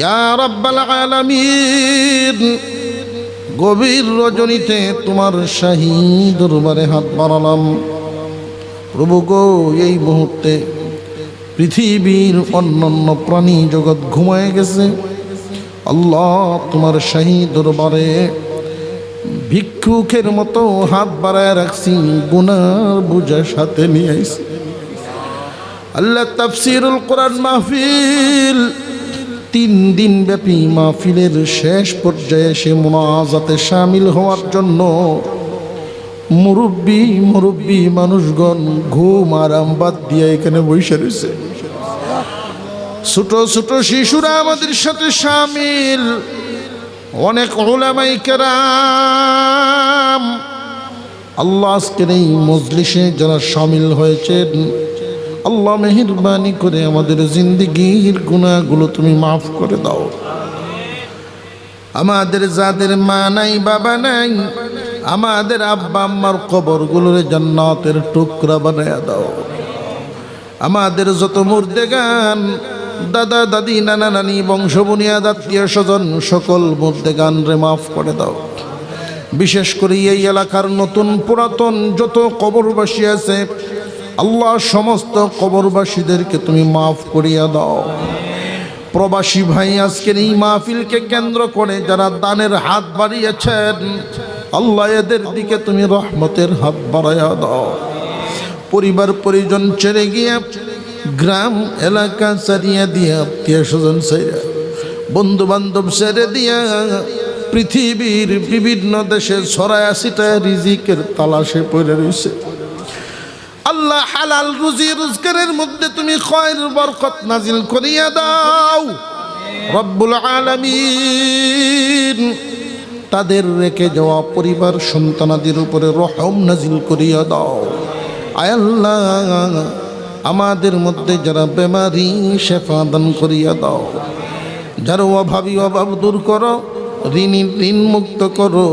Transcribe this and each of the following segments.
ইয়ারাব্বাল আলামিন, গভীর রজনীতে তোমার শাহী দরবারে হাত বাড়ালাম। প্রভু গো, এই মুহূর্তে পৃথিবীর অন্যান্য প্রাণী জগৎ ঘুমায় গেছে। আল্লাহ তোমার শাহী দরবারে ভিক্ষুকের মতো হাত বাড়ায় রাখছি, গুনার বুঝার সাথে নিয়ে আইছি। আল্লাহ তাফসিরুল কোরআন মাহফিল তিন দিন ব্যাপী মাহফিলের শেষ পর্যায়ে সে মোনাজাতে সামিল হওয়ার জন্য মুরব্বী মুরব্বী মানুষগণ ঘুম আরাম বাদ দিয়ে এখানে বসে রয়েছে। ছোট ছোট শিশুরা আমাদের সাথে সামিল। অনেক ওলামাই আল্লাহ আজকের এই মজলিসে যারা সামিল হয়েছেন আল্লাহ মেহরবানি করে আমাদের জিন্দিগির গুণাগুলো তুমি মাফ করে দাও। আমাদের যাদের মা নাই, বাবা নাই, আমাদের আব্বা আম্মার কবরগুলোর জান্নাতের টুকরা বানায় দাও। আমাদের যত মুর্দে গান দাদা, দাদি, নানা, নানি, বংশ, বুনিয়াদ স্বজন, সকল মুর্দে গান রে মাফ করে দাও। বিশেষ করে এই এলাকার নতুন পুরাতন যত কবরবাসী আছে আল্লাহ সমস্ত কবরবাসীদেরকে তুমি মাফ করিয়া দাও। প্রবাসী ভাই, আজকের এই মাহফিলকে কেন্দ্র করে যারা দানের হাত বাড়িয়েছেন, আল্লাহ এদের দিকে তুমি রহমতের হাত বাড়াইয়া দাও। পরিবার, পরিজন ছেড়ে গিয়ে, গ্রাম, এলাকা ছাড়িয়ে দিয়ে, আত্মীয় স্বজন ছেড়ে বন্ধু বান্ধব ছেড়ে দিয়া, পৃথিবীর বিভিন্ন দেশে ছড়ায়াশিটা রিজিকের তালাশে পড়ে রয়েছে। আল্লাহ হালাল রুজি রোজগারের মধ্যে তুমি খয়ের বরকত নাজিল করিয়া দাও। রব্বুল আলামিন তাদের রেখে যাওয়া পরিবার সন্তানাদের উপরে রহম নাজিল করিয়া দাও। আয় আল্লাহ, আমাদের মধ্যে যারা বেমারি শেফা দান করিয়া দাও। যারা অভাবী অভাব দূর করো, ঋণী ঋণ মুক্ত করো।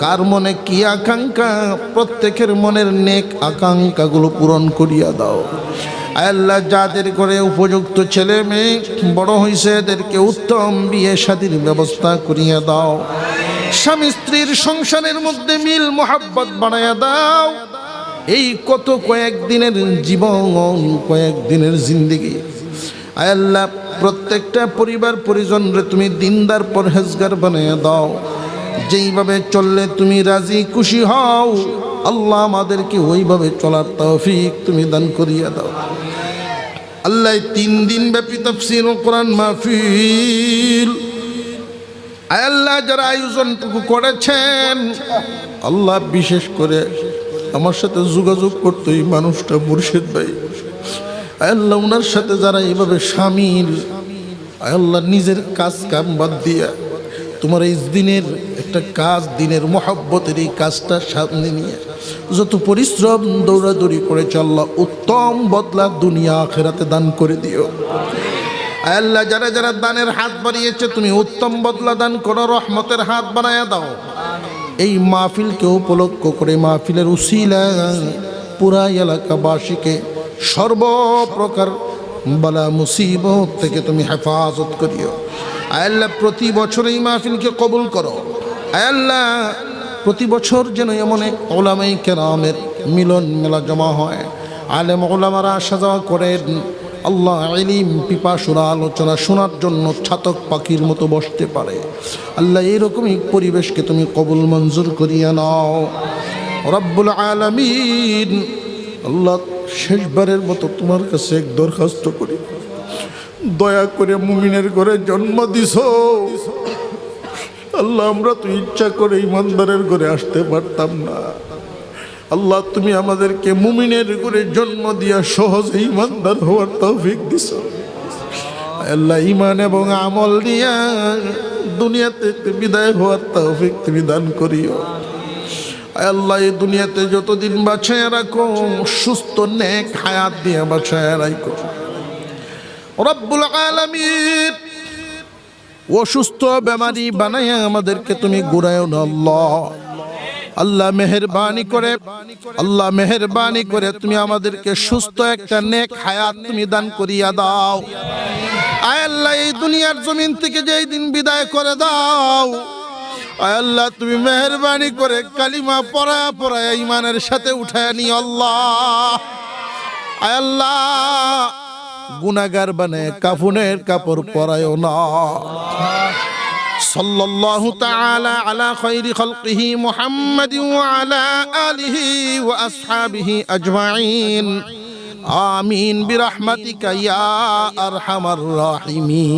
কার মনে কি আকাঙ্ক্ষা? প্রত্যেকের মনের নেক আকাঙ্ক্ষাগুলো পূরণ করিয়া দাও। আল্লাহ, যাদের করে উপযুক্ত ছেলে মেয়ে বড় হয়েছে এদেরকে উত্তম বিয়ে শাদির ব্যবস্থা করিয়া দাও। স্বামী স্ত্রীর সংসারের মধ্যে মিল, মোহাব্বত বানাইয়া দাও। এই কত কয়েকদিনের জীবন কয়েকদিনের জিন্দিগি। আল্লাহ, প্রত্যেকটা পরিবার পরিজনরে তুমি দিনদার পরহেজগার বানিয়ে দাও। যেইভাবে চললে তুমি রাজি, খুশি হও। আল্লাহ আমাদেরকে ওইভাবে চলার তৌফিক তুমি দান করিয়া দাও। আল্লাহ তিন দিন ব্যাপী তফসির ও কোরআন মাহফিল। আল্লাহ, যারা আয়োজনটুকু করেছেন, আল্লাহ বিশেষ করে আমার সাথে যোগাযোগ করতো এই মানুষটা মুর্শিদ ভাই। আল্লাহ ওনার সাথে যারা এইভাবে সামিল আল্লাহ নিজের কাজ কাম বাদ দিয়া তোমার এই দিনের একটা কাজ, দিনের মহাব্বতের এই কাজটা সামনে নিয়ে। যত পরিশ্রম, দৌড়াদৌড়ি করে আল্লাহ উত্তম বদলা দুনিয়া আখেরাতে দান করে দিও। আল্লাহ, যারা যারা দানের হাত বাড়িয়েছে, তুমি উত্তম বদলা দান করো, রহমতের হাত বানায়া দাও। এই মাহফিলকে উপলক্ষ করে মাহফিলের উসিলা পুরা এলাকাবাসীকে সর্বপ্রকার বালা মুসিবত থেকে তুমি হেফাজত করিও। আয়াল্লাহ প্রতি বছর এই মাহফিলকে কবুল করো। আয়াল্লাহ প্রতি বছর যেন এমন এক ওলামাই কেরামের মিলন মেলা জমা হয়। আলেম ওলামারা আসা যাওয়া করেন। আল্লাহ এলিম পিপাসুরা আলোচনা শোনার জন্য ছাতক পাখির মতো বসতে পারে। আল্লাহ এইরকমই পরিবেশকে তুমি কবুল মঞ্জুর করিয়া নাও। রব্বুল আলমিন, আল্লাহ শেষবারের মতো তোমার কাছে এক দরখাস্ত করি। দয়া করে মুমিনের ঘরে জন্ম দিছ। আল্লাহ, আমরা তো ইচ্ছা করে ইমানদারের ঘরে আসতে পারতাম না। আল্লাহ, তুমি আমাদেরকে মুমিনের করে জন্ম দিয়া সহজে ইমানদার হওয়ার তৌফিক দিছ। আল্লাহ ইমান এবং আমল দিয়া দুনিয়াতে বিদায় হওয়ার তৌফিক তুমি দান করিও। আল্লাহ, এই দুনিয়াতে যতদিন বাছায় রাখো, সুস্থ, নেক হায়াত দিয়ে বাছায় রাখো রব্বুল আলামিন অসুস্থ, বেমারি বানাইয়া আমাদেরকে তুমি ঘুরায়ও না আল্লাহ। আল্লাহ মেহরবানি করে, আল্লাহ মেহরবানি করে তুমি আমাদেরকে সুস্থ একটা নেক হায়াত তুমি দান করিয়া দাও। আয় আল্লাহ, এই দুনিয়ার জমিন থেকে যেই দিন বিদায় করে দাও। আয় আল্লাহ, তুমি মেহরবানি করে কালিমা পড়া পড়া ইমানের সাথে উঠায় নি আল্লাহ। আয় আল্লাহ গুনাগার বানে কাফুনের কাপড় পরায়ও না صلى الله تعالى على خير خلقه محمد وعلى آله وأصحابه أجمعين آمين برحمتك يا أرحم الراحمين